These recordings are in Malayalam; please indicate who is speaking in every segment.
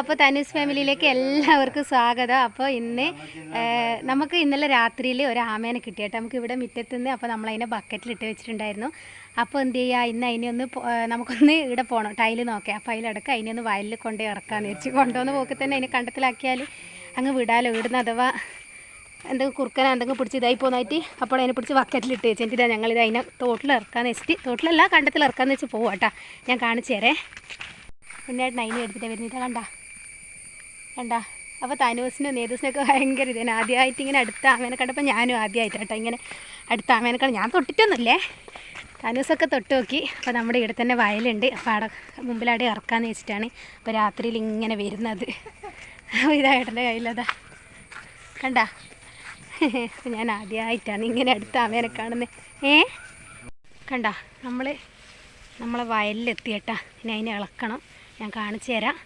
Speaker 1: അപ്പോൾ തനൂസ് ഫാമിലിയിലേക്ക് എല്ലാവർക്കും സ്വാഗതം. അപ്പോൾ ഇന്ന് നമുക്ക് ഇന്നലെ രാത്രിയിൽ ഒരു ആമേനെ കിട്ടിയിട്ട്. നമുക്ക് ഇവിടെ മുറ്റത്തുനിന്ന് അപ്പോൾ നമ്മളതിനെ ബക്കറ്റിലിട്ട് വെച്ചിട്ടുണ്ടായിരുന്നു. അപ്പോൾ എന്ത് ചെയ്യുക ഇന്ന് അതിനെ ഒന്ന് നമുക്കൊന്ന് ഇവിടെ പോകണം ടൈൽ നോക്കാം. അപ്പോൾ അതിലടക്കം അതിനെ ഒന്ന് വയലിൽ കൊണ്ട് ഇറക്കാമെന്ന് വെച്ച് കൊണ്ടുവന്ന് പോക്കി തന്നെ അതിനെ കണ്ടത്തിലാക്കിയാൽ അങ്ങ് വിടാലോ ഇവിടുന്ന് അഥവാ എന്തെങ്കിലും കുറുക്കനെ എന്തെങ്കിലും പിടിച്ച് ഇതായി പോന്നായിട്ട് അപ്പോൾ അതിനെ പിടിച്ച് ബക്കറ്റിലിട്ട് വെച്ചിട്ട് ഇതാ ഞങ്ങളിത് അതിനെ തോട്ടിൽ ഇറക്കാൻ വെച്ചിട്ട് തോട്ടിലല്ല കണ്ടത്തിൽ ഇറക്കാമെന്ന് വെച്ച് പോവാട്ടാ. ഞാൻ കാണിച്ചു തരേ. പിന്നെ നൈനി എടുത്തിട്ട് വരുന്നില്ല കണ്ട. കണ്ട? അപ്പോൾ തനൂസിനും നേതൂസിനൊക്കെ ഭയങ്കര ഇതാണ് ആദ്യമായിട്ട് ഇങ്ങനെ അടുത്ത ആമേനെ കണ്ടപ്പോൾ ഞാനും ആദ്യമായിട്ട് കേട്ടോ ഇങ്ങനെ അടുത്ത ആമേനെ കണ്ട് ഞാൻ തൊട്ടിട്ടൊന്നുമില്ലേ? തനൂസൊക്കെ തൊട്ട് നോക്കി. അപ്പോൾ നമ്മുടെ ഇവിടെ തന്നെ വയലുണ്ട്. അപ്പോൾ അവിടെ മുമ്പിലവിടെ ഇറക്കാമെന്ന് വെച്ചിട്ടാണ് അപ്പോൾ രാത്രിയിൽ ഇങ്ങനെ വരുന്നത്. അപ്പോൾ ഇതാ ഏട്ടന്റെ കയ്യിലതാ കണ്ട? ഞാൻ ആദ്യമായിട്ടാണ് ഇങ്ങനെ അടുത്ത ആമേനെ കാണുന്നത് ഏ? കണ്ട? നമ്മൾ നമ്മളെ വയലിലെത്തിയേട്ടാ ഇനി അതിനെ ഇളക്കണം. ഞാൻ കാണിച്ചു തരാം.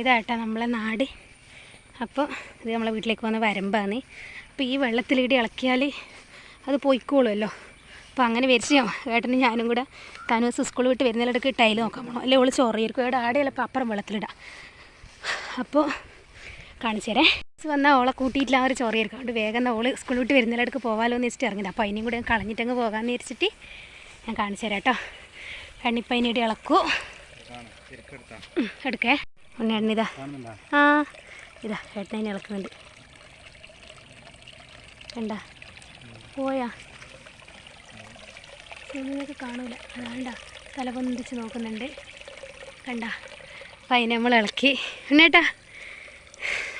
Speaker 1: ഇതാട്ടാ നമ്മളെ നാട്. അപ്പോൾ ഇത് നമ്മളെ വീട്ടിലേക്ക് വന്ന വരമ്പാണ്. അപ്പോൾ ഈ വെള്ളത്തിലിടി ഇളക്കിയാൽ അത് പോയിക്കോളുമല്ലോ. അപ്പോൾ അങ്ങനെ വരിച്ച് ഏട്ടനും ഞാനും കൂടെ തനൂസ് സ്കൂൾ വിട്ട് വരുന്നതിലിടക്ക് ടൈൽ നോക്കാൻ പോകണം അല്ലെ ഓൾ ചൊറിയിരിക്കും. ഇവിടെ ആടെ ചിലപ്പോൾ അപ്പുറം വെള്ളത്തിലിടാം. അപ്പോൾ കാണിച്ചു തരേ. വന്നാൽ ഓളെ കൂട്ടിയിട്ടില്ല അവർ ഒരു ചൊറിയായിരിക്കും അതുകൊണ്ട് വേഗം ഓൾ സ്കൂൾ വിട്ട് വരുന്നതിലടക്ക് പോകാമല്ലോ എന്ന് വെച്ചിട്ട് ഇറങ്ങിയത്. അപ്പോൾ അതിനും കൂടെ കളഞ്ഞിട്ടങ്ങ് പോകാമെന്ന് വിചാരിച്ചിട്ട് ഞാൻ കാണിച്ചു തരാം കേട്ടോ. കണ്ണിപ്പതിനിടെ ഇളക്കൂ. എടുക്കേ. ഉണ്ണേണ്ണ ഇതാ. ആ ഇതാ ഏട്ടനെ ഇളക്കുന്നുണ്ട്. കണ്ട? പോയാ? നിങ്ങൾക്ക് കാണൂല. അതാണ്ട തല പൊന്തിച്ച് നോക്കുന്നുണ്ട്. കണ്ട? അപ്പം അതിനെ നമ്മൾ ഇളക്കി. ഉണ്ണേട്ടാ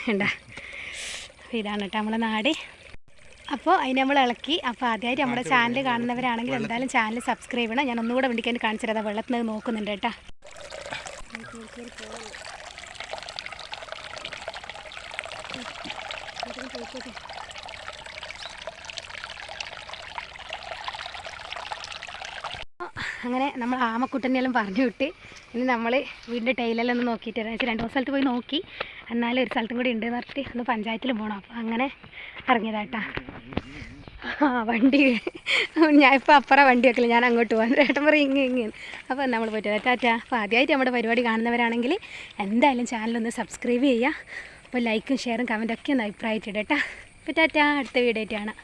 Speaker 1: കണ്ട? അപ്പോൾ ഇതാണ് കേട്ടോ നമ്മളെ നാട്. അപ്പോൾ അതിനെ നമ്മൾ ഇളക്കി. അപ്പോൾ ആദ്യമായിട്ട് നമ്മുടെ ചാനൽ കാണുന്നവരാണെങ്കിൽ എന്തായാലും ചാനൽ സബ്സ്ക്രൈബ് ചെയ്യണം. ഞാൻ ഒന്നുകൂടെ വേണ്ടിക്കാൻ കാണിച്ചു തരാം വെള്ളത്തിൽ നിന്ന് നോക്കുന്നുണ്ട് കേട്ടോ. അങ്ങനെ നമ്മൾ ആമക്കുട്ടനെല്ലാം പറഞ്ഞു വിട്ട് ഇനി നമ്മൾ വീടിന്റെ ടൈലെല്ലാം ഒന്ന് നോക്കിയിട്ട് വരാം. രണ്ട് മൂന്ന് സ്ഥലത്ത് പോയി നോക്കി. എന്നാലും ഒരു സ്ഥലത്തും കൂടി ഉണ്ടെന്ന് പറഞ്ഞിട്ട് ഒന്ന് പഞ്ചായത്തിൽ പോകണം. അപ്പോൾ അങ്ങനെ ഇറങ്ങിയതാട്ടാ. ആ വണ്ടി. ഞാൻ ഇപ്പോൾ അപ്പുറം വണ്ടി വെക്കില്ല ഞാൻ അങ്ങോട്ട് പോകാൻ ഏട്ടൻ പറയും ഇങ്ങ് ഇങ്ങ്. അപ്പോൾ നമ്മൾ പോയിട്ട്. ടാറ്റാ. അപ്പോൾ ആദ്യമായിട്ട് നമ്മുടെ പരിപാടി കാണുന്നവരാണെങ്കിൽ എന്തായാലും ചാനലൊന്ന് സബ്സ്ക്രൈബ് ചെയ്യുക. അപ്പോൾ ലൈക്കും ഷെയറും കമന്റൊക്കെ ഒന്ന് അഭിപ്രായത്തിടട്ടാ അപ്പോൾ ടാറ്റാ അടുത്ത വീഡിയോ ആയിട്ട് കാണാം.